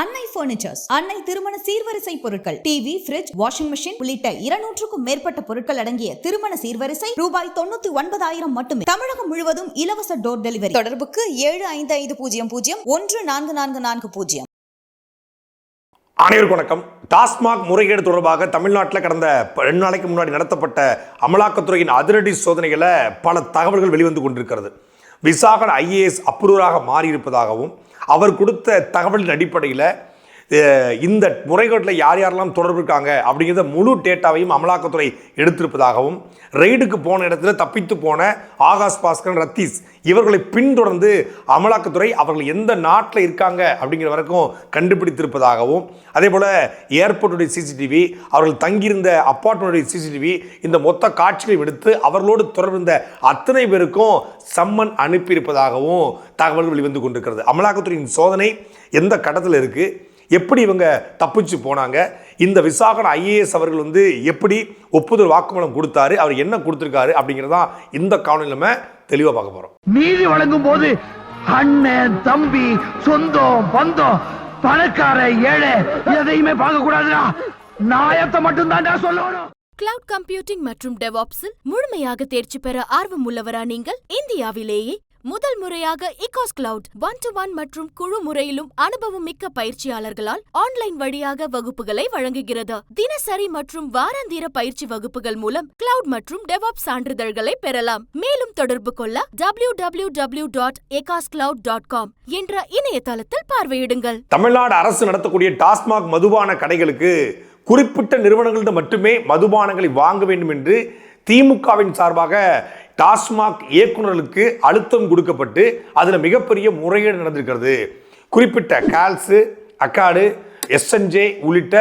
அன்னை பர்னிச்சர்ஸ் அன்னை திருமண சீர்வரிசை பொருட்கள். டிவி ஃபிரிட்ஜ் வாஷிங் மெஷின் உள்ளிட்ட இருநூற்றுக்கும் மேற்பட்ட பொருட்கள் அடங்கிய திருமண சீர்வரிசை ரூபாய் தொண்ணூத்தி ஒன்பதாயிரம் மட்டுமே. தமிழகம் முழுவதும் இலவச டோர் டெலிவரி தொடர்புக்கு ஏழு ஐந்து ஐந்து பூஜ்ஜியம் பூஜ்ஜியம் ஒன்று நான்கு நான்கு நான்கு பூஜ்ஜியம். அனைவருக்கும் வணக்கம். டாஸ்மாக் முறைகேடு தொடர்பாக தமிழ்நாட்டில் கடந்த ரெண்டு நாளைக்கு முன்னாடி நடத்தப்பட்ட அமலாக்கத்துறையின் அதிரடி சோதனைகளை பல தகவல்கள் வெளிவந்து கொண்டிருக்கிறது. விசாகன் ஐஏஎஸ் அப்ரூவராக மாறியிருப்பதாகவும் அவர் கொடுத்த தகவலின் அடிப்படையில் இந்த முறைகேட்டில் யார் யாரெல்லாம் தொடர்பு இருக்காங்க அப்படிங்கிறத முழு டேட்டாவையும் அமலாக்கத்துறை எடுத்திருப்பதாகவும் ரெய்டுக்கு போன இடத்துல தப்பித்து போன ஆகாஷ் பாஸ்கரன் ரத்தீஸ் இவர்களை பின்தொடர்ந்து அமலாக்கத்துறை அவர்கள் எந்த நாட்டில் இருக்காங்க அப்படிங்கிற வரைக்கும் கண்டுபிடித்திருப்பதாகவும் அதே போல் ஏர்போர்ட்டுடைய சிசிடிவி அவர்கள் தங்கியிருந்த அப்பார்ட்மெண்ட்டுடைய சிசிடிவி இந்த மொத்த காட்சிகளை விடுத்து அவர்களோடு தொடர்பிருந்த அத்தனை பேருக்கும் சம்மன் அனுப்பியிருப்பதாகவும் தகவல்கள் வெளிவந்து கொண்டிருக்கிறது. அமலாக்கத்துறையின் சோதனை எந்த கட்டத்தில் இருக்குது எப்படி இவங்க தப்பிச்சு போனாங்க? இந்த விசாகன் ஐஏஎஸ் அவர்கள் வந்து எப்படி ஒப்புதல் வாக்குமூலம் கொடுத்தாரு? அவர் என்ன கொடுத்துருக்காரு? அப்படிங்கிறதான் இந்த காணொலி நம்ம தெளிவாக பார்க்க போகிறோம் நீதி வழங்கும் போது அண்ணன் தம்பி சொந்தம் பந்தம் பணக்கார ஏழை எதையுமே பார்க்க கூடாதுடா. நாயத்தை மட்டும் தான்டா சொல்லணும். கிளவுட் கம்ப்யூட்டிங் மற்றும் டெவாப்ஸில் முழுமையாக தேர்ச்சி பெற ஆர்வம் உள்ளவரா நீங்கள்? இந்தியாவிலேயே முதல் முறையாக இகாஸ் கிளவுட் ஒன் டு ஒன் மற்றும் குழு முறையிலும் அனுபவம் மிக்க பயிற்சியாளர்களால் ஆன்லைன் வழியாக வகுப்புகளை வழங்குகிறது. தினசரி மற்றும் வாராந்திர பயிற்சி வகுப்புகள் மூலம் கிளவுட் மற்றும் டெவாப் சான்றிதழ்களை பெறலாம். மேலும் தொடர்பு கொள்ள W W W dot dot com என்ற இணையதளத்தில் பார்வையிடுங்கள். தமிழ்நாடு அரசு நடத்தக்கூடிய டாஸ்மாக் மதுபான கடைகளுக்கு குறிப்பிட்ட நிறுவனங்கள்ட்ட மட்டுமே மதுபானங்களை வாங்க வேண்டும் என்று திமுகவின் சார்பாக டாஸ்மாக் இயக்குநர்களுக்கு அழுத்தம் கொடுக்கப்பட்டு அதில் மிகப்பெரிய முறைகேடு நடந்திருக்கிறது. குறிப்பிட்ட கால்ஸு அக்காடு எஸ்என்ஜே உள்ளிட்ட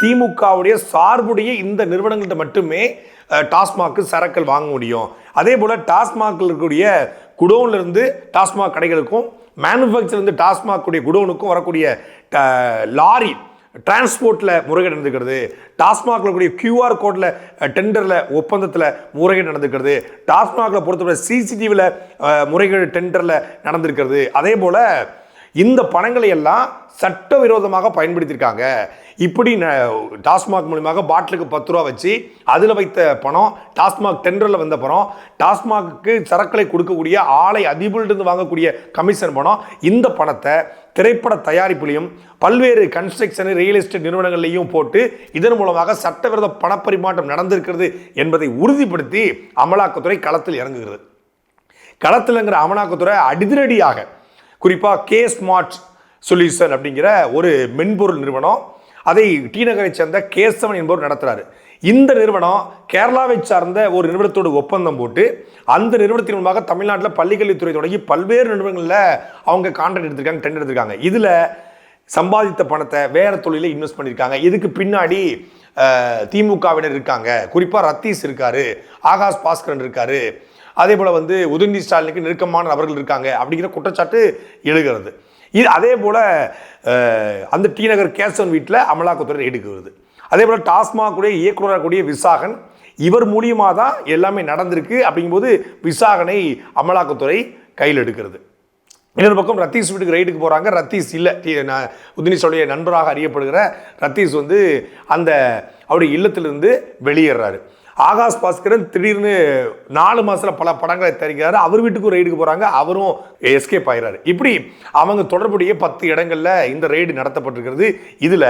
திமுகவுடைய சார்புடைய இந்த நிறுவனங்கள்ட்ட மட்டுமே டாஸ்மாக்கு சரக்கள் வாங்க முடியும். அதே போல் டாஸ்மாகில் இருக்கக்கூடிய குடோன்லேருந்து டாஸ்மாக் கடைகளுக்கும் மேனுஃபேக்சர்லேருந்து டாஸ்மாக்குடைய டாஸ்மாக் குடோனுக்கும் வரக்கூடிய லாரி டிரான்ஸ்போர்ட்டில் முறைகேடு நடந்துக்கிறது. டாஸ்மாகில் இருக்கக்கூடிய கியூஆர் கோடில் டெண்டரில் ஒப்பந்தத்தில் முறைகேடு நடந்துக்கிறது. டாஸ்மாகில் பொறுத்தவரை சிசிடிவியில் முறைகேடு டெண்டரில் நடந்திருக்கிறது. அதே போல் இந்த பணங்களை எல்லாம் சட்டவிரோதமாக பயன்படுத்தியிருக்காங்க. இப்படி ந- டாஸ்மாக் மூலியமாக பாட்டிலுக்கு பத்து ரூபா வச்சு அதில் வைத்த பணம் டாஸ்மாக் டெண்டரில் வந்த பணம் டாஸ்மாக்கு சரக்களை கொடுக்கக்கூடிய ஆலை அதிபர்கிட்ட வாங்கக்கூடிய கமிஷன் பணம் இந்த பணத்தை திரைப்பட தயாரிப்புலையும் பல்வேறு கன்ஸ்ட்ரக்ஷன் ரியல் எஸ்டேட் நிறுவனங்கள்லையும் போட்டு இதன் மூலமாக சட்டவிரோத பணப்பரிமாற்றம் நடந்திருக்கிறது என்பதை உறுதிப்படுத்தி அமலாக்கத்துறை களத்தில் இறங்குகிறது. களத்தில்ங்கிற அமலாக்கத்துறை அடிதிரடியாக குறிப்பாக கே ஸ்மார்ட் சொல்யூஷன் அப்படிங்கிற ஒரு மென்பொருள் நிறுவனம். அதை டி நகரை சேர்ந்த கேசவன் என்பவர் நடத்துகிறாரு இந்த நிறுவனம் கேரளாவை சார்ந்த ஒரு நிறுவனத்தோடு ஒப்பந்தம் போட்டு அந்த நிறுவனத்தின் மூலமாக தமிழ்நாட்டில் பள்ளிக்கல்வித்துறை தொடங்கி பல்வேறு நிறுவனங்களில் அவங்க கான்ட்ராக்ட் எடுத்திருக்காங்க டெண்டர் எடுத்திருக்காங்க. இதில் சம்பாதித்த பணத்தை வேறு தொழிலில் இன்வெஸ்ட் பண்ணியிருக்காங்க. இதுக்கு பின்னாடி திமுகவினர் இருக்காங்க. குறிப்பாக ரத்தீஸ் இருக்காரு ஆகாஷ் பாஸ்கரன் இருக்காரு. அதே போல் வந்து உதயநிதி ஸ்டாலினுக்கு நெருக்கமான நபர்கள் இருக்காங்க அப்படிங்கிற குற்றச்சாட்டு எழுகிறது. இது அதே போல் அந்த டி நகர் கேசவன் வீட்டில் அமலாக்கத்துறை ரெய்டுக்கு வருது அதே போல் டாஸ்மாகுடைய இயக்குநராக கூடிய விசாகன் இவர் மூலியமாக தான் எல்லாமே நடந்திருக்கு அப்படிங்கும்போது விசாகனை அமலாக்கத்துறை கையில் எடுக்கிறது. இன்னொரு பக்கம் ரத்தீஸ் வீட்டுக்கு ரைடுக்கு போகிறாங்க ரத்தீஸ் இல்லை. உதினிஷோடைய நண்பராக அறியப்படுகிற ரத்தீஸ் வந்து அந்த அவருடைய இல்லத்திலிருந்து வெளியேறாரு. ஆகாஷ் பாஸ்கரன் திடீர்னு நாலு மாதத்தில் பல படங்களை தருகிறாரு அவர் வீட்டுக்கும் ரைடுக்கு போகிறாங்க அவரும் எஸ்கேப் ஆகிறாரு இப்படி அவங்க தொடர்புடைய பத்து இடங்களில் இந்த ரைடு நடத்தப்பட்டிருக்கிறது. இதில்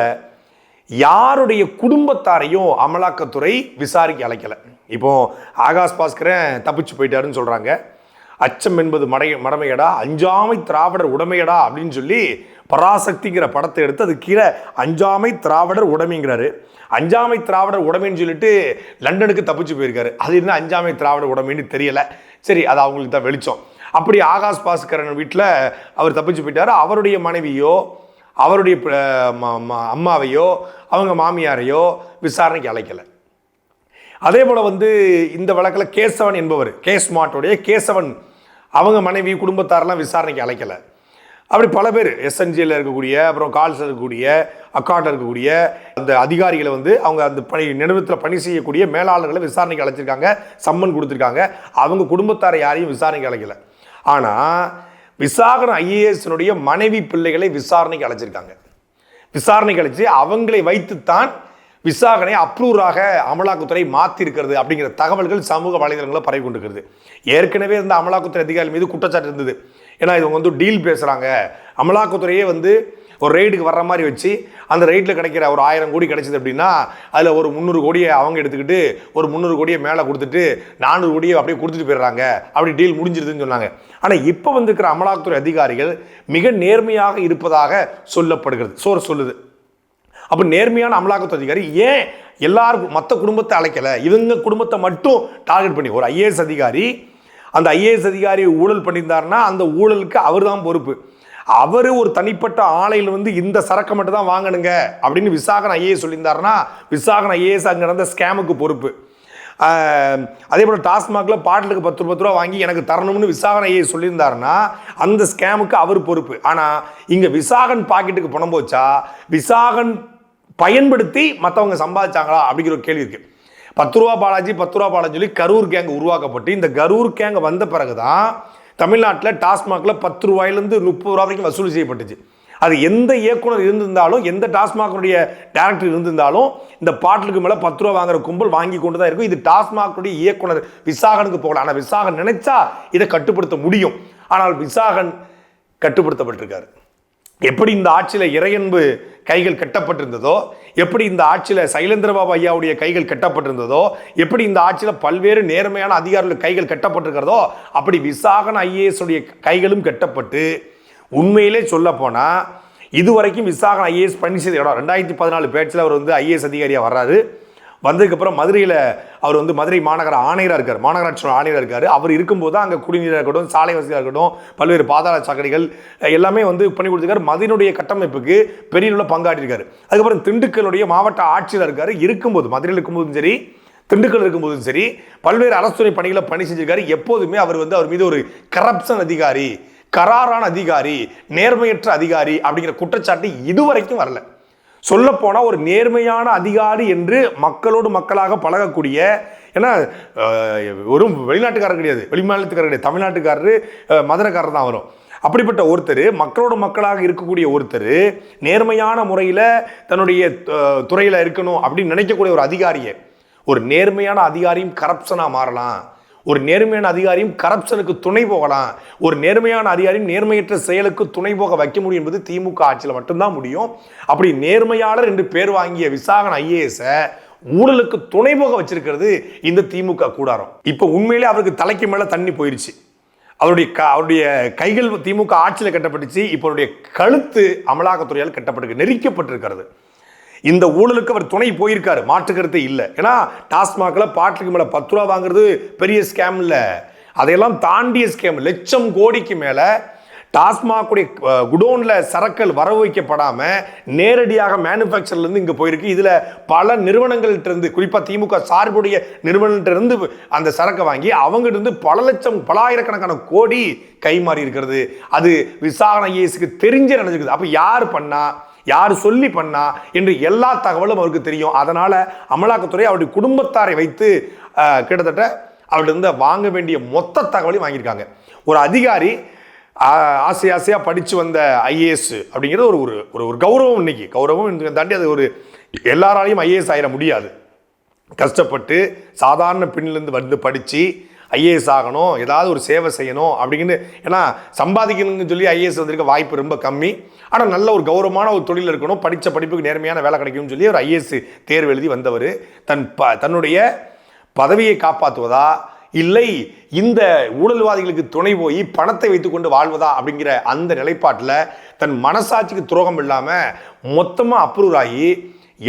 யாருடைய குடும்பத்தாரையும் அமலாக்கத்துறை விசாரிக்க அழைக்கல. இப்போ ஆகாஷ் பாஸ்கரன் தப்பிச்சு போயிட்டாருன்னு சொல்கிறாங்க அச்சம் என்பது மடை மடமையடா? அஞ்சாமை திராவிடர் உடமையடா? அப்படின்னு சொல்லி பராசக்திங்கிற படத்தை எடுத்து அது கீழே அஞ்சாமை திராவிடர் உடைமைங்கிறாரு. அஞ்சாமை திராவிடர் உடைமைன்னு சொல்லிட்டு லண்டனுக்கு தப்பிச்சு போயிருக்காரு. அது என்ன அஞ்சாமை திராவிடர் உடைமைன்னு தெரியல. சரி அது அவங்களுக்கு தான் வெளிச்சம். அப்படி ஆகாஷ் பாஸ்கரன் வீட்டில் அவர் தப்பிச்சு போயிட்டார். அவருடைய மனைவியோ அவருடைய ப- ம- அம்மாவையோ அவங்க மாமியாரையோ விசாரணைக்கு அழைக்கலை. அதே போல் வந்து இந்த வழக்கில் கேசவன் என்பவர் கேஸ் கேஸ்மார்ட்டோடைய கேசவன் அவங்க மனைவி குடும்பத்தாரெல்லாம் விசாரணைக்கு அழைக்கலை. அப்படி பல பேர் எஸ்என்ஜியில் இருக்கக்கூடிய அப்புறம் கால்ஸில் இருக்கக்கூடிய அக்காட்டில் இருக்கக்கூடிய அந்த அதிகாரிகளை வந்து அவங்க அந்த பணி நிறுவனத்தில் பணி செய்யக்கூடிய மேலாளர்களை விசாரணைக்கு அழைச்சிருக்காங்க சம்மன் கொடுத்துருக்காங்க. அவங்க குடும்பத்தாரை யாரையும் விசாரணைக்கு அழைக்கல. ஆனால் விசாகன் ஐஏஎஸ்னுடைய மனைவி பிள்ளைகளை விசாரணைக்கு அழைச்சிருக்காங்க. விசாரணைக்கு அழைச்சி அவங்களை வைத்துத்தான் விசாகனை அப்ரூவராக அமலாக்கத்துறை மாற்றிருக்கிறது அப்படிங்கிற தகவல்கள் சமூக வலைதளங்களில் பரவி கொண்டிருக்கிறது. ஏற்கனவே இருந்த அமலாக்கத்துறை அதிகாரி மீது குற்றச்சாட்டு இருந்தது. ஏன்னா இவங்க வந்து டீல் பேசுகிறாங்க அமலாக்கத்துறையே வந்து ஒரு ரெய்டுக்கு வர்ற மாதிரி வச்சு அந்த ரைட்டில் கிடைக்கிற ஒரு ஆயிரம் கோடி கிடைச்சிது அப்படின்னா அதில் ஒரு முந்நூறு கோடியை அவங்க எடுத்துக்கிட்டு ஒரு முந்நூறு கோடியை மேலே கொடுத்துட்டு நானூறு கோடியை அப்படியே கொடுத்துட்டு போயிடுறாங்க. அப்படி டீல் முடிஞ்சிருதுன்னு சொன்னாங்க. ஆனால் இப்போ வந்திருக்கிற அமலாக்கத்துறை அதிகாரிகள் மிக நேர்மையாக இருப்பதாக சொல்லப்படுகிறது சோர் சொல்லுது. அப்போ நேர்மையான அமலாக்கத்துறை அதிகாரி ஏன் எல்லாருக்கும் மற்ற குடும்பத்தை அழைக்கல? இவங்க குடும்பத்தை மட்டும் டார்கெட் பண்ணி ஒரு ஐஏஎஸ் அதிகாரி அந்த ஐஏஎஸ் அதிகாரி ஊழல் பண்ணியிருந்தாருன்னா அந்த ஊழலுக்கு அவர் தான் பொறுப்பு. அவர் ஒரு தனிப்பட்ட ஆலையில் வந்து இந்த சரக்கை மட்டும் தான் வாங்கணுங்க அப்படின்னு விசாகன் ஐஏஎஸ் சொல்லியிருந்தாருன்னா விசாகன் ஐஏஎஸ் அங்கே நடந்த ஸ்கேமுக்கு பொறுப்பு. அதே போல் டாஸ்மாகில் பாட்டிலுக்கு பத்து ரூபா பத்து ரூபா வாங்கி எனக்கு தரணும்னு விசாகன் ஐஏஎஸ் சொல்லியிருந்தாருன்னா அந்த ஸ்கேமுக்கு அவர் பொறுப்பு. ஆனால் இங்கே விசாகன் பாக்கெட்டுக்கு பணம் போச்சா? விசாகன் பயன்படுத்தி மற்றவங்க சம்பாதிச்சாங்களா? அப்படிங்கிற ஒரு கேள்வி இருக்குது பத்து ரூபா பாலாஜி பத்து ரூபா பாலாஜி சொல்லி கரூர் கேங் உருவாக்கப்பட்டு இந்த கரூர் கேங் வந்த பிறகு தான் தமிழ்நாட்டில் டாஸ்மாகில் பத்து ரூபாயிலேருந்து முப்பது ரூபா வரைக்கும் வசூல் செய்யப்பட்டுச்சு. அது எந்த இயக்குனர் இருந்திருந்தாலும் எந்த டாஸ்மாகனுடைய டேரக்டர் இருந்திருந்தாலும் இந்த பாட்டிலுக்கு மேலே பத்து ரூபா வாங்குற கும்பல் வாங்கி கொண்டு தான் இருக்கும். இது டாஸ்மாகனுடைய இயக்குனர் விசாகனுக்கு போகலாம் ஆனால் விசாகன் நினைச்சா இதை கட்டுப்படுத்த முடியும். ஆனால் விசாகன் கட்டுப்படுத்தப்பட்டிருக்காரு. எப்படி இந்த ஆட்சியில் இறையன்பு கைகள் கட்டப்பட்டிருந்ததோ? எப்படி இந்த ஆட்சியில் சைலேந்திரபாபு ஐயாவுடைய கைகள் கட்டப்பட்டிருந்ததோ? எப்படி இந்த ஆட்சியில் பல்வேறு நேர்மையான அதிகாரிகள் கைகள் கட்டப்பட்டிருக்கிறதோ? அப்படி விசாகன் ஐஏஎஸ் உடைய கைகளும் கட்டப்பட்டு உண்மையிலே சொல்லப்போனால் இதுவரைக்கும் விசாகன் ஐஏஎஸ் பணி செய்த இடம் ரெண்டாயிரத்தி பதினாலு பேட்சில் அவர் வந்து ஐஏஎஸ் அதிகாரியாக வர்றாரு. வந்ததுக்கப்புறம் மதுரையில் அவர் வந்து மதுரை மாநகர ஆணையராக இருக்கார். மாநகராட்சி ஆணையராக இருக்கார். அவர் இருக்கும்போது தான் அங்கே குடிநீராக இருக்கட்டும் சாலை வசதியாக இருக்கட்டும் பல்வேறு பாதாள சாக்கடைகள் எல்லாமே வந்து பண்ணி கொடுத்துருக்காரு. மதுரையினுடைய கட்டமைப்புக்கு பெரிய அளவில் பங்காற்றிருக்காரு. அதுக்கப்புறம் திண்டுக்கலுடைய மாவட்ட ஆட்சியர் இருக்கார். இருக்கும்போது மதுரையில் இருக்கும்போதும் சரி திண்டுக்கல் இருக்கும்போதும் சரி பல்வேறு அரசுத்துறை பணிகளை பணி செஞ்சிருக்காரு. எப்போதுமே அவர் வந்து அவர் மீது ஒரு கரப்ஷன் அதிகாரி கராரான அதிகாரி நேர்மையற்ற அதிகாரி அப்படிங்கிற குற்றச்சாட்டு இதுவரைக்கும் வரல. சொல்லப்போனால் ஒரு நேர்மையான அதிகாரி என்று மக்களோடு மக்களாக பழகக்கூடிய ஏன்னா வெறும் ஒரு வெளிநாட்டுக்காரர் கிடையாது வெளிமாநிலத்துக்காரர் கிடையாது தமிழ்நாட்டுக்காரரு மதுரைக்காரர் தான் வரும். அப்படிப்பட்ட ஒருத்தர் மக்களோடு மக்களாக இருக்கக்கூடிய ஒருத்தர் நேர்மையான முறையில் தன்னுடைய துறையில் இருக்கணும் அப்படின்னு நினைக்கக்கூடிய ஒரு அதிகாரியை ஒரு நேர்மையான அதிகாரியும் கரப்ஷனாக மாறலாம். ஒரு நேர்மையான அதிகாரியும் கரப்ஷனுக்கு துணை போகலாம். ஒரு நேர்மையான அதிகாரியும் நேர்மையற்ற செயலுக்கு துணை போக வைக்க முடியும் என்பது திமுக ஆட்சியில் மட்டும்தான் முடியும். அப்படி நேர்மையாளர் என்று பேர் வாங்கிய விசாகன் ஐஏஎஸை ஊழலுக்கு துணை போக வச்சிருக்கிறது இந்த திமுக கூடாரம். இப்போ உண்மையிலே அவருக்கு தலைக்கு மேலே தண்ணி போயிடுச்சு அவருடைய க அவருடைய கைகள் திமுக ஆட்சியில் கட்டப்பட்டுச்சு. இப்போ அவருடைய கழுத்து அமலாக்கத்துறையால் கட்டப்பட்டிருக்கு நெரிக்கப்பட்டிருக்கிறது. இந்த ஊழலுக்கு அவர் துணை போயிருக்காரு. மாற்று இல்லை. ஏன்னா டாஸ்மாகில் பாட்டுக்கு மேலே பத்து ரூபா வாங்குறது பெரிய ஸ்கேம் இல்லை. அதையெல்லாம் தாண்டிய ஸ்கேம் லட்சம் கோடிக்கு மேலே டாஸ்மாகுடைய குடோனில் சரக்கள் வர வைக்கப்படாமல் நேரடியாக மேனுஃபேக்சர்லேருந்து இங்கே போயிருக்கு. இதில் பல நிறுவனங்கள்ட்ட இருந்து குறிப்பாக திமுக சார்புடைய நிறுவனங்கள்ட்ட இருந்து அந்த சரக்கை வாங்கி அவங்ககிட்ட இருந்து பல லட்சம் பலாயிரக்கணக்கான கோடி கை மாறி இருக்கிறது. அது விசாரணை ஐஏஎஸ்க்கு தெரிஞ்சே நடந்துருக்குது அப்போ யார் பண்ணா? யார் சொல்லி பண்ணா என்று எல்லா தகவலும் அவருக்கு தெரியும். அதனால் அமலாக்கத்துறை அவருடைய குடும்பத்தாரை வைத்து கிட்டத்தட்ட அவர்கிட்ட இருந்து வாங்க வேண்டிய மொத்த தகவலையும் வாங்கியிருக்காங்க. ஒரு அதிகாரி ஆசை ஆசையாக படித்து வந்த ஐஏஎஸ் அப்படிங்கிறது ஒரு ஒரு ஒரு ஒரு கௌரவம் இன்னைக்கு. கௌரவம் தாண்டி அது ஒரு எல்லாராலையும் ஐஏஎஸ் ஆகிட முடியாது. கஷ்டப்பட்டு சாதாரண பின்னிலேருந்து வந்து படித்து ஐஏஎஸ் ஆகணும் ஏதாவது ஒரு சேவை செய்யணும் அப்படின்னு ஏன்னா சம்பாதிக்கணும்னு சொல்லி ஐஏஎஸ் வந்திருக்க வாய்ப்பு ரொம்ப கம்மி. ஆனால் நல்ல ஒரு கௌரவமான ஒரு தொழில் இருக்கணும் படித்த படிப்புக்கு நேர்மையான வேலை கிடைக்கும்னு சொல்லி ஒரு ஐஏஎஸ் தேர்வு எழுதி வந்தவர். தன் ப தன்னுடைய பதவியை காப்பாற்றுவதா இல்லை இந்த ஊழல்வாதிகளுக்கு துணை போய் பணத்தை வைத்துக்கொண்டு வாழ்வதா? அப்படிங்கிற அந்த நிலைப்பாட்டில் தன் மனசாட்சிக்கு துரோகம் இல்லாமல் மொத்தமாக அப்ரூவ் ஆகி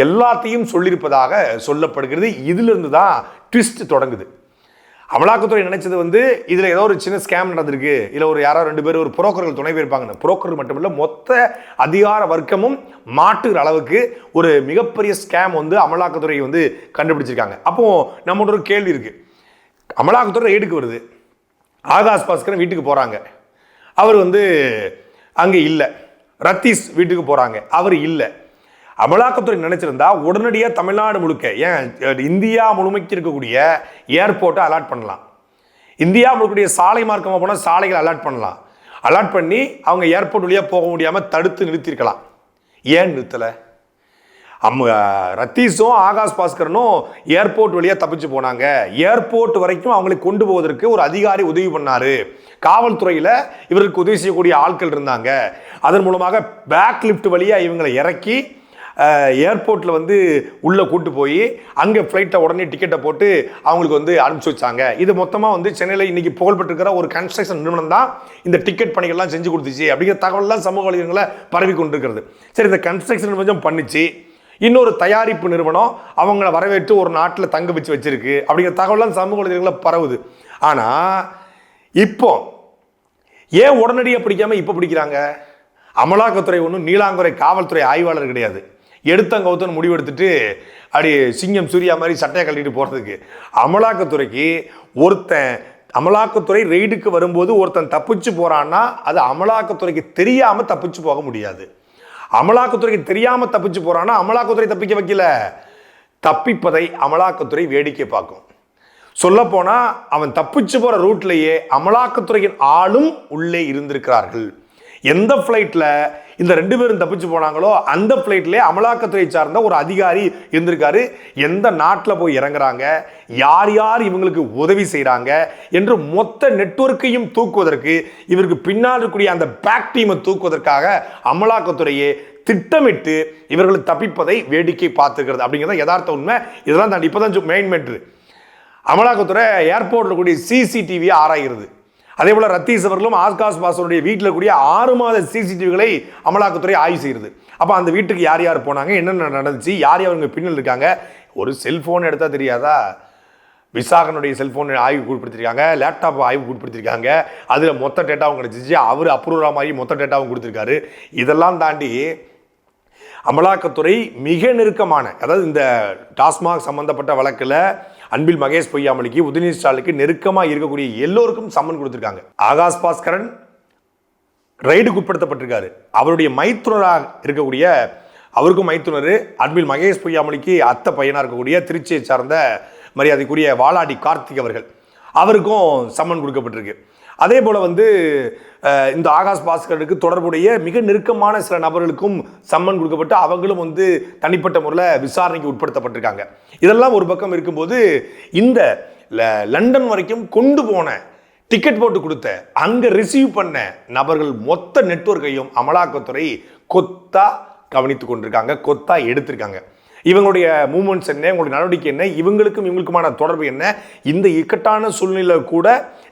எல்லாத்தையும் சொல்லியிருப்பதாக சொல்லப்படுகிறது. இதிலிருந்து தான் ட்விஸ்ட் தொடங்குது. அமலாக்கத்துறை நினைச்சது வந்து இதில் ஏதோ ஒரு சின்ன ஸ்கேம் நடந்திருக்கு. இல்லை ஒரு யாரோ ரெண்டு பேர் ஒரு புரோக்கர்கள் துணை போயிருப்பாங்க புரோக்கர் மட்டுமில்ல மொத்த அதிகார வர்க்கமும் மாட்டுகிற அளவுக்கு ஒரு மிகப்பெரிய ஸ்கேம் வந்து அமலாக்கத்துறை வந்து கண்டுபிடிச்சிருக்காங்க. அப்போ நம்மளோட ஒரு கேள்வி இருக்கு. அமலாக்கத்துறை ரைடுக்கு வருது? ஆகாஷ் பாஸ்கரன் வீட்டுக்கு போகிறாங்க அவர் வந்து அங்கே இல்லை. ரத்தீஷ் வீட்டுக்கு போகிறாங்க அவர் இல்லை. அமலாக்கத்துறை நினைச்சிருந்தா உடனடியாக தமிழ்நாடு முழுக்க ஏன் இந்தியா முழுமைக்கு இருக்கக்கூடிய ஏர்போர்ட்டை அலாட் பண்ணலாம். இந்தியா முழுக்கக்கூடிய சாலை மார்க்கமாக போனால் சாலைகளை அலாட் பண்ணலாம். அலாட் பண்ணி அவங்க ஏர்போர்ட் வழியாக போக முடியாமல் தடுத்து நிறுத்தியிருக்கலாம். ஏன் நிறுத்தலை? அம் ரத்தீஷும் ஆகாஷ் பாஸ்கரனும் ஏர்போர்ட் வழியாக தப்பிச்சு போனாங்க. ஏர்போர்ட் வரைக்கும் அவங்களை கொண்டு போவதற்கு ஒரு அதிகாரி உதவி பண்ணார். காவல்துறையில் இவருக்கு உதவி செய்யக்கூடிய ஆட்கள் இருந்தாங்க. அதன் மூலமாக பேக் லிஃப்ட் வழியாக இவங்களை இறக்கி ஏர்போர்ட்டில் வந்து உள்ளே கூட்டு போய் அங்கே ஃப்ளைட்டை உடனே டிக்கெட்டை போட்டு அவங்களுக்கு வந்து அனுப்பிச்சி வச்சாங்க. இது மொத்தமாக வந்து சென்னையில் இன்றைக்கி புகழ்பெற்றிருக்கிற ஒரு கன்ஸ்ட்ரக்ஷன் நிறுவனம் தான் இந்த டிக்கெட் பணிகள்லாம் செஞ்சு கொடுத்துச்சு அப்படிங்கிற தகவல்லாம் சமூக வலைதளங்களை பரவி கொண்டிருக்கிறது. சரி இந்த கன்ஸ்ட்ரக்ஷன் கொஞ்சம் பண்ணிச்சு. இன்னொரு தயாரிப்பு நிறுவனம் அவங்கள வரவேற்று ஒரு நாட்டில் தங்க வச்சு வச்சுருக்கு அப்படிங்கிற தகவலாம் சமூக வலைதளங்களை பரவுது. ஆனால் இப்போ ஏன் உடனடியாக பிடிக்காமல் இப்போ பிடிக்கிறாங்க? அமலாக்கத்துறை ஒன்றும் நீலாங்குறை காவல்துறை ஆய்வாளர் கிடையாது. எடுத்தங்கவுத்தன் முடிவெடுத்துட்டு அப்படி சிங்கம் சூர்யா மாதிரி சட்டையை கழட்டிட்டு போகிறதுக்கு அமலாக்கத்துறைக்கு ஒருத்தன் அமலாக்கத்துறை ரெய்டுக்கு வரும்போது ஒருத்தன் தப்பிச்சு போகிறான்னா அது அமலாக்கத்துறைக்கு தெரியாமல் தப்பிச்சு போக முடியாது. அமலாக்கத்துறைக்கு தெரியாமல் தப்பிச்சு போகிறான்னா அமலாக்கத்துறை தப்பிக்க வைக்கல. தப்பிப்பதை அமலாக்கத்துறை வேடிக்கை பார்க்கும். சொல்லப்போனால் அவன் தப்பிச்சு போகிற ரூட்லேயே அமலாக்கத்துறையின் ஆளும் உள்ளே இருந்திருக்கிறார்கள். எந்த ஃப்ளைட்டில் இந்த ரெண்டு பேரும் தப்பிச்சு போனாங்களோ அந்த ஃப்ளைட்லேயே அமலாக்கத்துறை சார்ந்த ஒரு அதிகாரி இருந்திருக்காரு. எந்த நாட்டில் போய் இறங்குறாங்க? யார் யார் இவங்களுக்கு உதவி செய்கிறாங்க என்று மொத்த நெட்வொர்க்கையும் தூக்குவதற்கு இவருக்கு பின்னால் இருக்கக்கூடிய அந்த பேக் டீமை தூக்குவதற்காக அமலாக்கத்துறையே திட்டமிட்டு இவர்கள் தப்பிப்பதை வேடிக்கை பார்த்துக்கிறது அப்படிங்கிறத யதார்த்த உண்மை. இதெல்லாம் தான் இப்போ தான் மெயின் மேட்ரு அமலாக்கத்துறை ஏர்போர்ட்டில் கூடிய சிசிடிவியை ஆராய்கிறது. அதே போல் ரத்தீஷ் அவர்களும் ஆஸ்காஸ் பாசனுடைய வீட்டில் கூடிய ஆறு மாத சிசிடிவிகளை அமலாக்கத்துறை ஆய்வு செய்கிறது. அப்போ அந்த வீட்டுக்கு யார் யார் போனாங்க? என்னென்ன நடந்துச்சு? யார் யார் அவங்க பின்னல் இருக்காங்க? ஒரு செல்ஃபோன் எடுத்தால் தெரியாதா? விசாகனுடைய செல்ஃபோன் ஆய்வு உட்படுத்திருக்காங்க லேப்டாப் ஆய்வு உட்படுத்திருக்காங்க அதில் மொத்த டேட்டாவும் கிடச்சிச்சு. அவர் அப்ரூவராக மாதிரி மொத்த டேட்டாவும் கொடுத்துருக்காரு. இதெல்லாம் தாண்டி அமலாக்கத்துறை மிக நெருக்கமான அதாவது இந்த டாஸ்மாக் சம்பந்தப்பட்ட வழக்கில் அன்பில் மகேஷ் பொய்யாமலிக்கு உதயநிதி ஸ்டாலுக்கு நெருக்கமாக இருக்கக்கூடிய எல்லோருக்கும் சம்மன் கொடுத்துருக்காங்க. ஆகாஷ் பாஸ்கரன் ரைடுக்கு உட்படுத்தப்பட்டிருக்காரு. அவருடைய மைத்துனராக இருக்கக்கூடிய அவருக்கும் மைத்துனர் அன்பில் மகேஷ் பொய்யாமலிக்கு அத்தை பையனாக இருக்கக்கூடிய திருச்சியை சார்ந்த மரியாதைக்குரிய வாலாடி கார்த்திக் அவர்கள். அவருக்கும் சம்மன் கொடுக்கப்பட்டிருக்கு. அதே போல் வந்து இந்த ஆகாஷ் பாஸ்கருக்கு தொடர்புடைய மிக நெருக்கமான சில நபர்களுக்கும் சம்மன் கொடுக்கப்பட்டு அவங்களும் வந்து தனிப்பட்ட முறையில் விசாரணைக்கு உட்படுத்தப்பட்டிருக்காங்க. இதெல்லாம் ஒரு பக்கம் இருக்கும்போது இந்த ல- லண்டன் வரைக்கும் கொண்டு போன டிக்கெட் போட்டு கொடுத்த அங்கே ரிசீவ் பண்ண நபர்கள் மொத்த நெட்வொர்க்கையும் அமலாக்கத்துறை கொத்தா கவனித்து கொண்டிருக்காங்க கொத்தா எடுத்திருக்காங்க. இவங்களுடைய மூமெண்ட்ஸ் என்ன இவங்களுடைய நடவடிக்கை என்ன இவங்களுக்கும் இவங்களுக்குமான தொடர்பு என்ன இந்த இக்கட்டான சூழ்நிலை கூட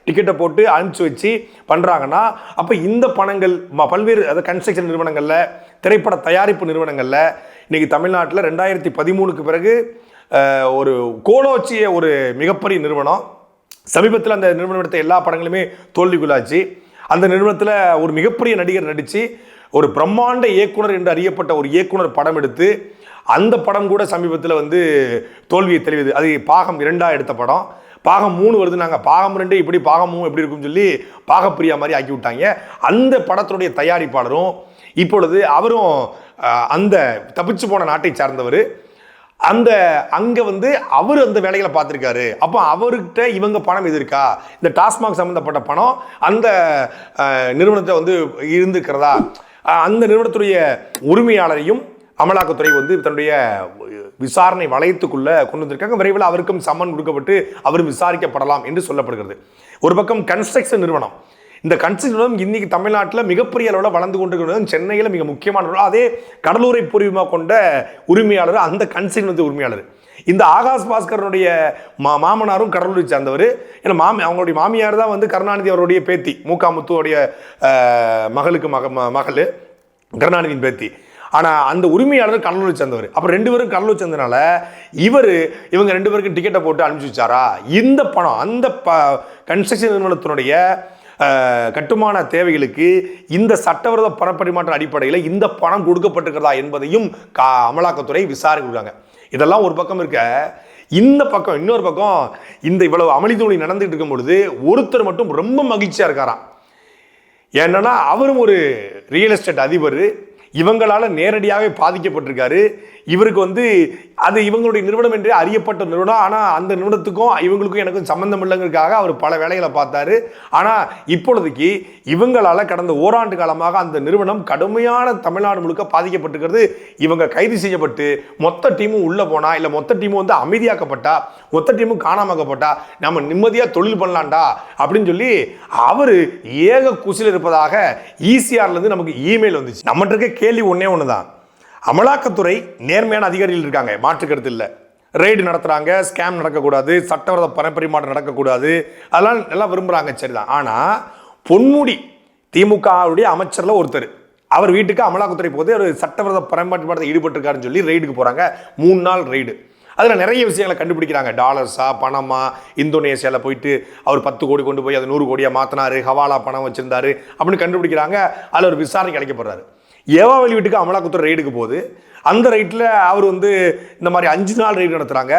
டிக்கெட்டை போட்டு அனுப்பிச்சு வச்சு பண்ணுறாங்கன்னா அப்போ இந்த பணங்கள் ம- பல்வேறு அதாவது கன்ஸ்ட்ரக்ஷன் நிறுவனங்களில் திரைப்பட தயாரிப்பு நிறுவனங்களில் இன்றைக்கி தமிழ்நாட்டில் ரெண்டாயிரத்தி பதிமூணுக்கு பிறகு ஒரு கோலோச்சிய ஒரு மிகப்பெரிய நிறுவனம் சமீபத்தில் அந்த நிறுவனம் எடுத்த எல்லா படங்களுமே தோல்விக்குள்ளாச்சு. அந்த நிறுவனத்தில் ஒரு மிகப்பெரிய நடிகர் நடித்து ஒரு பிரம்மாண்ட இயக்குனர் என்று அறியப்பட்ட ஒரு இயக்குனர் படம் எடுத்து அந்த படம் கூட சமீபத்தில் வந்து தோல்வியை தெரிவிது அது பாகம் இரண்டாக எடுத்த படம். பாகம் மூணு வருது நாங்கள் பாகம் ரெண்டு இப்படி பாகம் மூணு எப்படி இருக்கும்னு சொல்லி பாகப்பிரியா மாதிரி ஆக்கி விட்டாங்க. அந்த படத்தினுடைய தயாரிப்பாளரும் இப்பொழுது அவரும் அந்த தப்பிச்சு போன நாட்டை சார்ந்தவர். அந்த அங்கே வந்து அவர் அந்த வேலைகளை பார்த்துருக்காரு. அப்போ அவர்கிட்ட இவங்க பணம் இது இருக்கா? இந்த டாஸ்மாக் சம்மந்தப்பட்ட பணம் அந்த நிறுவனத்தை வந்து இருந்துக்கிறதா அந்த நிறுவனத்துடைய உரிமையாளரையும் அமலாக்கத்துறை வந்து தன்னுடைய விசாரணை வளையத்துக்குள்ளே கொண்டு வந்திருக்காங்க. விரைவில் அவருக்கும் சம்மன் கொடுக்கப்பட்டு அவரும் விசாரிக்கப்படலாம் என்று சொல்லப்படுகிறது. ஒரு பக்கம் கன்ஸ்ட்ரக்ஷன் நிறுவனம். இந்த கன்ஸ்ட்ரக்ஷன் நிறுவனம் இன்னைக்கு தமிழ்நாட்டில் மிகப்பெரிய அளவில் வளர்ந்து கொண்டிருக்கிறது. சென்னையில் மிக முக்கியமான அதே கடலூரை பூர்வமாக கொண்ட உரிமையாளர் அந்த கன்ஸ்ட்ரக்ஷன் உரிமையாளர். இந்த ஆகாஷ் பாஸ்கரனுடைய மா மாமனாரும் கடலூரை சார்ந்தவர். ஏன்னா மாமி அவங்களுடைய மாமியார் தான் வந்து கருணாநிதி அவருடைய பேத்தி. மூக்காமுத்துவோடைய அஹ், மகளுக்கு மக ம- மகள். கருணாநிதியின் பேத்தி. ஆனால் அந்த உரிமையாளர் கடலூரை சேர்ந்தவர். அப்போ ரெண்டு பேரும் கடலூர் சேர்ந்தனால இவர் இவங்க ரெண்டு பேருக்கும் டிக்கெட்டை போட்டு அனுப்பிச்சி வச்சாரா? இந்த பணம் அந்த ப கன்ஸ்ட்ரக்ஷன் நிறுவனத்தினுடைய கட்டுமான தேவைகளுக்கு இந்த சட்டவிரோத பணப்பரிமாற்ற அடிப்படையில் இந்த பணம் கொடுக்கப்பட்டிருக்கிறதா என்பதையும் கா அமலாக்கத்துறை விசாரிக்கிறாங்க இதெல்லாம் ஒரு பக்கம் இருக்க இந்த பக்கம் இன்னொரு பக்கம் இந்த இவ்வளவு அமளிதூளி நடந்துகிட்டு இருக்கும் பொழுது ஒருத்தர் மட்டும் ரொம்ப மகிழ்ச்சியாக இருக்காராம். ஏன்னா அவரும் ஒரு ரியல் எஸ்டேட் அதிபர். இவங்களால் நேரடியாகவே பாதிக்கப்பட்டிருக்காரு. இவருக்கு வந்து அது இவங்களுடைய நிறுவனம் என்று அறியப்பட்ட நிறுவனம். ஆனால் அந்த நிறுவனத்துக்கும் இவங்களுக்கும் எனக்கும் சம்மந்தம் இல்லைங்கிறதுக்காக அவர் பல வேலைகளை பார்த்தாரு. ஆனால் இப்பொழுதைக்கு இவங்களால் கடந்த ஓராண்டு காலமாக அந்த நிறுவனம் கடுமையான தமிழ்நாடு முழுக்க பாதிக்கப்பட்டிருக்கிறது. இவங்க கைது செய்யப்பட்டு மொத்த டீமும் உள்ளே போனால் இல்லை மொத்த டீமும் வந்து அமைதியாக்கப்பட்டா மொத்த டீமும் காணாமக்கப்பட்டா நம்ம நிம்மதியாக தொழில் பண்ணலாண்டா அப்படின்னு சொல்லி அவர் ஏக குசில் இருப்பதாக ஈசிஆர்லேருந்து நமக்கு இமெயில் வந்துச்சு. நம்மகிட்ட இருக்க கேள்வி ஒன்றே ஒன்று தான் அமலாக்கத்துறை நேர்மையான அதிகாரிகள் இருக்காங்க மாற்றுக்கருத்து இல்லை. ரெய்டு நடத்துகிறாங்க ஸ்கேம் நடக்கக்கூடாது சட்டவிரோத பணப்பரிமாற்றம் நடக்கக்கூடாது அதெல்லாம் நல்லா விரும்புகிறாங்க சரிதான். ஆனால் பொன்முடி திமுகவுடைய அமைச்சரில் ஒருத்தர். அவர் வீட்டுக்கு அமலாக்கத்துறை போது ஒரு சட்டவிரோத பணப்பரிமாற்றத்தில் ஈடுபட்டிருக்காருன்னு சொல்லி ரெய்டுக்கு போகிறாங்க மூணு நாள் ரெய்டு அதில் நிறைய விஷயங்களை கண்டுபிடிக்கிறாங்க. டாலர்ஸா பணமா இந்தோனேஷியாவில் போயிட்டு அவர் பத்து கோடி கொண்டு போய் அதை நூறு கோடியாக மாற்றினாரு ஹவாலா பணம் வச்சுருந்தாரு அப்படின்னு கண்டுபிடிக்கிறாங்க. அதில் ஒரு விசாரணைக்கு அழைக்கப்படுறாரு. ஏவாவளி வீட்டுக்கு அமலாக்கத்துறை ரைடுக்கு போகுது. அந்த ரைட்டில் அவர் வந்து இந்த மாதிரி அஞ்சு நாள் ரைடு நடத்துகிறாங்க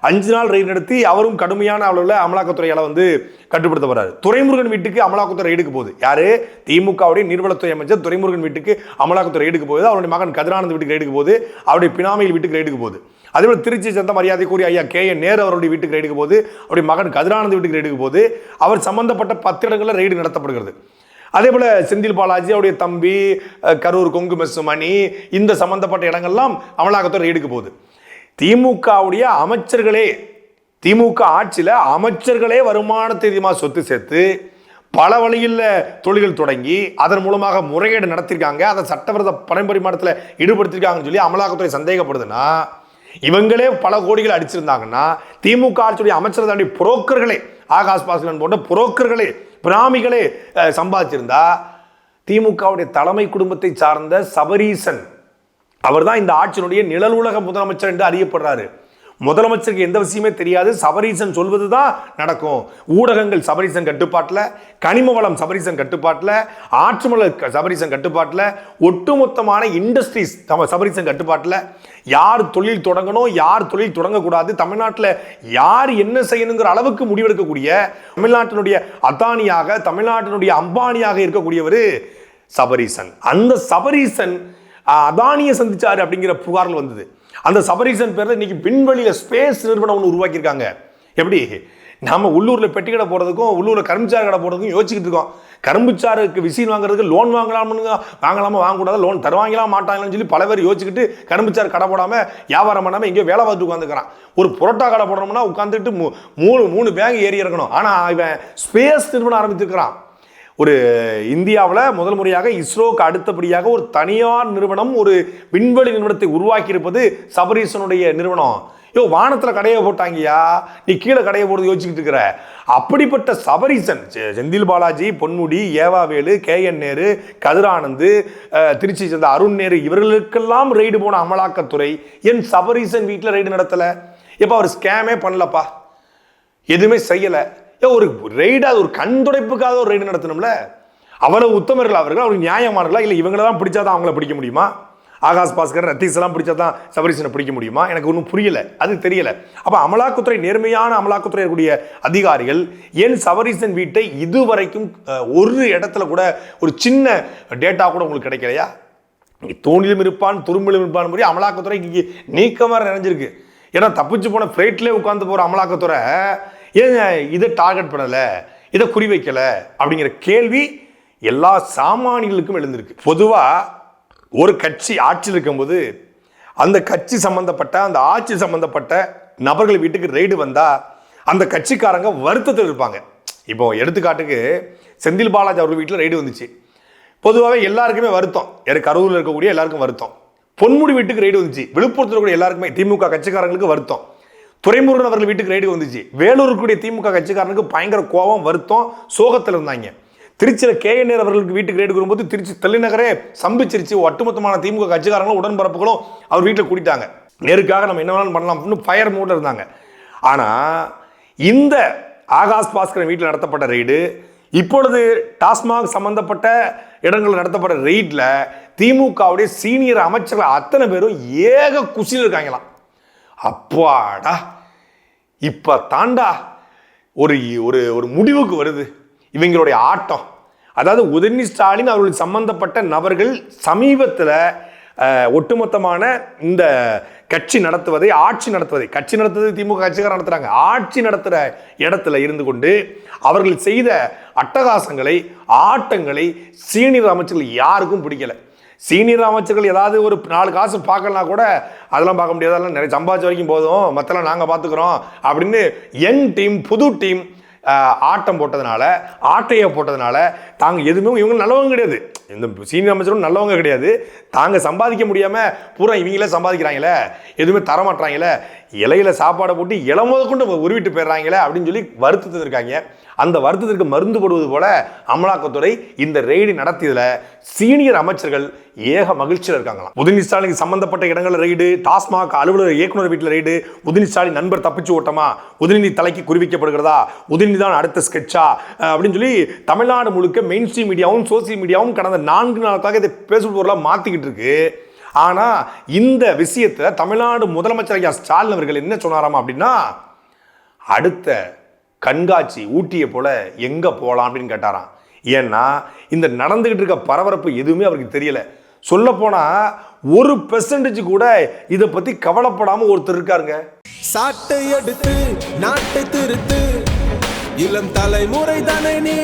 அஞ்சு நாள் ரெய்டு நடத்தி அவரும் கடுமையான அளவில் அமலாக்கத்துறையால் வந்து கட்டுப்படுத்த வர்றாரு துறைமுருகன் வீட்டுக்கு அமலாக்கத்துறை ரைடுக்கு போகுது. யாரு? திமுகவுடைய நீர்வளத்துறை அமைச்சர் துறைமுருகன் வீட்டுக்கு அமலாக்கத்துறை ரைடுக்கு போகுது. அவருடைய மகன் கதிரானந்த் வீட்டுக்கு ரைடுக்கு போகுது. அவருடைய பினாமையில் வீட்டுக்கு ரைடுக்கு போகுது. அதே போல திருச்சி சேர்ந்த மரியாதைக்குரிய ஐயா கே என் நேரு அவருடைய வீட்டுக்கு ரைடுக்கு போகுது. அவருடைய மகன் கதிரானந்த் வீட்டுக்கு ரைடுக்கு போகுது. அவர் சம்பந்தப்பட்ட பத்து இடங்களில் நடத்தப்படுகிறது. அதே போல் செந்தில் பாலாஜி அவருடைய தம்பி கரூர் கொங்கு மெஸ்ஸு மணி இந்த சம்பந்தப்பட்ட இடங்கள்லாம் அமலாக்கத்துறை ரெய்டுக்கு போகுது. திமுகவுடைய அமைச்சர்களே திமுக ஆட்சியில் அமைச்சர்களே வருமானத்தை அதிகமாக சொத்து சேர்த்து பல வழியில் தொழில்கள் தொடங்கி அதன் மூலமாக முறைகேடு நடத்திருக்காங்க அதை சட்டவிரோத பணப்பரிமாற்றத்தில் ஈடுபடுத்திருக்காங்கன்னு சொல்லி அமலாக்கத்துறை சந்தேகப்படுதுன்னா இவங்களே பல கோடிகள் அடிச்சிருந்தாங்கன்னா திமுக ஆட்சியுடைய அமைச்சர் தாண்டி புரோக்கர்களே ஆகாஷ் பாஸ்கரன் போன்ற புரோக்கர்களே பிராமிகளே சம்பாதிச்சிருந்தா திமுகவுடைய தலைமை குடும்பத்தை சார்ந்த சபரீசன் அவர் தான் இந்த ஆட்சியினுடைய நிழல் உலக முதலமைச்சர் என்று அறியப்படுறாரு. முதலமைச்சருக்கு எந்த விஷயமே தெரியாது. சபரீசன் சொல்வது தான் நடக்கும். ஊடகங்கள் சபரீசன் கட்டுப்பாட்டில் கனிம வளம் சபரீசன் கட்டுப்பாட்டில் ஆற்றுமல க- சபரீசன் கட்டுப்பாட்டில் ஒட்டுமொத்தமான இண்டஸ்ட்ரீஸ் சபரீசன் கட்டுப்பாட்டில் யார் தொழில் தொடங்கணும் யார் தொழில் தொடங்கக்கூடாது தமிழ்நாட்டில் யார் என்ன செய்யணுங்கிற அளவுக்கு முடிவெடுக்கக்கூடிய தமிழ்நாட்டினுடைய அதானியாக தமிழ்நாட்டினுடைய அம்பானியாக இருக்கக்கூடியவர் சபரீசன். அந்த சபரீசன் அதானியை சந்திச்சார் அப்படிங்கிற புகார்கள் வந்தது. அந்த சபரீசன் பேர்ல இன்னைக்கு பின்வழியில் ஸ்பேஸ் நிறுவனம் ஒன்று உருவாக்கியிருக்காங்க. எப்படி? நம்ம உள்ளூரில் பெட்டி கடை போகிறதுக்கும் உள்ளூரில் கடை போகிறதுக்கும் யோசிச்சுக்கிட்டு இருக்கோம். கரும்புச்சாருக்கு விசின் வாங்குறதுக்கு லோன் வாங்கலாம்னு வாங்கலாமா வாங்கக்கூடாது? லோன் தருவாங்களா மாட்டாங்களான்னு சொல்லி பல பேர் யோசிச்சுக்கிட்டு கரும்புச்சார் கடை போடாமல் வியாபாரம் பண்ணாமல் எங்கேயோ வேலை பார்த்து உட்காந்துக்கிறான். ஒரு புரோட்டா கடை போடணும்னா உட்காந்துட்டு மூணு மூணு பேங்க் ஏறி இறக்கணும் ஆனால் இவன் ஸ்பேஸ் நிறுவனம் ஆரம்பித்திருக்கிறான் ஒரு இந்தியாவில் முதல் முறையாக இஸ்ரோக்கு அடுத்தபடியாக ஒரு தனியார் நிறுவனம் ஒரு விண்வெளி நிறுவனத்தை உருவாக்கியிருப்பது சபரீசனுடைய நிறுவனம். யோ வானத்தில் கடையை போட்டாங்கயா? நீ கீழே கடையை போடுறது யோசிச்சுக்கிட்டு இருக்கிற. அப்படிப்பட்ட சபரீசன் செ- செந்தில் பாலாஜி பொன்முடி ஏவாவேலு கே என் நேரு கதிரானந்து திருச்சி சேர்ந்த அருண் நேரு இவர்களுக்கெல்லாம் ரெய்டு போன அமலாக்கத்துறை. என் சபரீசன் வீட்டில் ரெய்டு நடத்தலை. இப்போ அவர் ஸ்கேமே பண்ணலப்பா. எதுவுமே செய்யலை. ஏ ஒரு ரெய்டா ஒரு கண் துடைப்புக்காக ஒரு ரெய்டு நடத்தணும்ல? அவ்வளவு உத்தமர்கள் அவர்கள் அவர்கள் நியாயமானர்களா இல்லை இவங்கள தான் பிடிச்சாதான் அவங்கள பிடிக்க முடியுமா? ஆகாஷ் பாஸ்கர் ரத்தீஸ் பிடிச்சா தான் சபரிசனை பிடிக்க முடியுமா? எனக்கு ஒன்றும் புரியல. அது தெரியல. அப்போ அமலாக்கத்துறை நேர்மையான அமலாக்கத்துறை இருக்கக்கூடிய அதிகாரிகள் ஏன் சபரிசன் வீட்டை இதுவரைக்கும் ஒரு இடத்துல கூட ஒரு சின்ன டேட்டா கூட உங்களுக்கு கிடைக்கலையா? தூணிலும் இருப்பான் துரும்பிலும் இருப்பான் மாதிரி அமலாக்கத்துறை இங்கே நீக்கமாக நிறைஞ்சிருக்கு ஏன்னா தப்பிச்சு போன ஃப்ளைட்லேயே உட்காந்து போகிற அமலாக்கத்துறை ஏன் இதை டார்கெட் பண்ணலை? இதை குறிவைக்கலை? அப்படிங்கிற கேள்வி எல்லா சாமானிகளுக்கும் எழுந்திருக்கு. பொதுவாக ஒரு கட்சி ஆட்சியில் இருக்கும்போது அந்த கட்சி சம்பந்தப்பட்ட அந்த ஆட்சி சம்பந்தப்பட்ட நபர்கள் வீட்டுக்கு ரெய்டு வந்தால் அந்த கட்சிக்காரங்க வருத்தத்தில் இருப்பாங்க. இப்போ எடுத்துக்காட்டுக்கு செந்தில் பாலாஜி அவர் வீட்டில் ரெய்டு வந்துச்சு. பொதுவாகவே எல்லாருக்குமே வருத்தம். எனக்கு கரூரில் இருக்கக்கூடிய எல்லாருக்கும் வருத்தம். பொன்முடி வீட்டுக்கு ரைடு வந்துச்சு. விழுப்புரத்தில் கூட எல்லாருக்குமே திமுக கட்சிக்காரங்களுக்கு வருத்தம். துறைமுருகன் அவர்கள் வீட்டுக்கு ரைடு வந்துச்சு. வேலூருக்குரிய திமுக கட்சிக்காரனுக்கு பயங்கர கோபம் வருத்தம் சோகத்தில் இருந்தாங்க. திருச்சியில் கே. அவர்களுக்கு வீட்டுக்கு ரைடு வரும்போது திருச்சி தலைநகரே சம்பிச்சிருச்சு ஒட்டுமொத்தமான திமுக கட்சிக்காரங்களும் உடன்பரப்புகளும் அவர் வீட்டில் கூட்டிட்டாங்க நேருக்காக நம்ம என்ன வேணாலும் பண்ணலாம் அப்படின்னு ஃபயர் மூடில் இருந்தாங்க. ஆனால் இந்த ஆகாஷ் பாஸ்கரன் வீட்டில் நடத்தப்பட்ட ரெய்டு இப்பொழுது டாஸ்மாக் சம்பந்தப்பட்ட இடங்களில் நடத்தப்பட்ட ரெய்டில் திமுகவுடைய சீனியர் அமைச்சர்கள் அத்தனை பேரும் ஏக குசியில் இருக்காங்களாம். அப்பாடா இப்போ தாண்டா ஒரு ஒரு ஒரு முடிவுக்கு வருது. இவங்களுடைய ஆட்டம். அதாவது உதயநிதி ஸ்டாலின் அவர்களுக்கு சம்பந்தப்பட்ட நபர்கள் சமீபத்தில் ஒட்டுமொத்தமான இந்த கட்சி நடத்துவதை ஆட்சி நடத்துவதை கட்சி நடத்துவது திமுக கட்சிக்காரர் நடத்துகிறாங்க ஆட்சி நடத்துகிற இடத்துல இருந்து கொண்டு அவர்கள் செய்த அட்டகாசங்களை ஆட்டங்களை சீனியர் அமைச்சர்கள் யாருக்கும் பிடிக்கல. சீனியர் அமைச்சர்கள் ஏதாவது ஒரு நாலு காசு பார்க்கலனா கூட அதெல்லாம் பார்க்க முடியாது. அதெல்லாம் நிறைய சம்பாதிச்ச வரைக்கும் போதும். மற்றெல்லாம் நாங்கள் பார்த்துக்குறோம் அப்படின்னு யங் டீம் புது டீம் ஆட்டம் போட்டதுனால ஆட்டையை போட்டதுனால தாங்க எதுவுமே இவங்க நல்லவங்க கிடையாது. இந்த சீனியர் அமைச்சரும் நல்லவங்க கிடையாது. தாங்க சம்பாதிக்க முடியாமல் பூரா இவங்களே சம்பாதிக்கிறாங்களே. எதுவுமே தரமாட்டுறாங்களே இலையில சாப்பாடை போட்டு இலை கொண்டு உருவிட்டு போயிடுறாங்களே அப்படின்னு சொல்லி வருத்தத்தில் இருக்காங்க அந்த வருத்தத்திற்கு மருந்து போடுவது போல அமலாக்கத்துறை இந்த ரெய்டு நடத்தியதுல சீனியர் அமைச்சர்கள் ஏக மகிழ்ச்சியில் இருக்காங்களாம். உதயநிதி ஸ்டாலின் சம்பந்தப்பட்ட இடங்களில் ரெய்டு டாஸ்மாக் அலுவலர் இயக்குனர் வீட்டில் ரெய்டு உதயநிதி ஸ்டாலின் நண்பர் தப்பிச்சு ஓட்டமா உதயநிதி தலைக்கு குறிவிக்கப்படுகிறதா உதயநிதி தான் அடுத்த ஸ்கெட்சா அப்படின்னு சொல்லி தமிழ்நாடு முழுக்க மெயின் ஸ்ட்ரீம் மீடியாவும் சோசியல் மீடியாவும் கடந்த நான்கு நாளுக்காக இதை பேசும் மாற்றிக்கிட்டு இருக்கு. ஆனால் இந்த விஷயத்தை தமிழ்நாடு முதலமைச்சர் ஐயா ஸ்டாலின் அவர்கள் என்ன சொன்னாராமா அப்படின்னா அடுத்த கண்காட்சி ஊட்டியை போல எங்க போகலாம் அப்படின்னு கேட்டாராம். ஏன்னா இந்த நடந்துகிட்டு இருக்க பரபரப்பு எதுவுமே அவருக்கு தெரியல. சொல்ல போனா ஒரு பெர்சன்டேஜ் கூட இதை பத்தி கவலைப்படாம ஒருத்தர் இருக்காருங்க. சாட்டை எடுத்து நாட்டை திருத்து இளம் தலைமுறை தானே நீ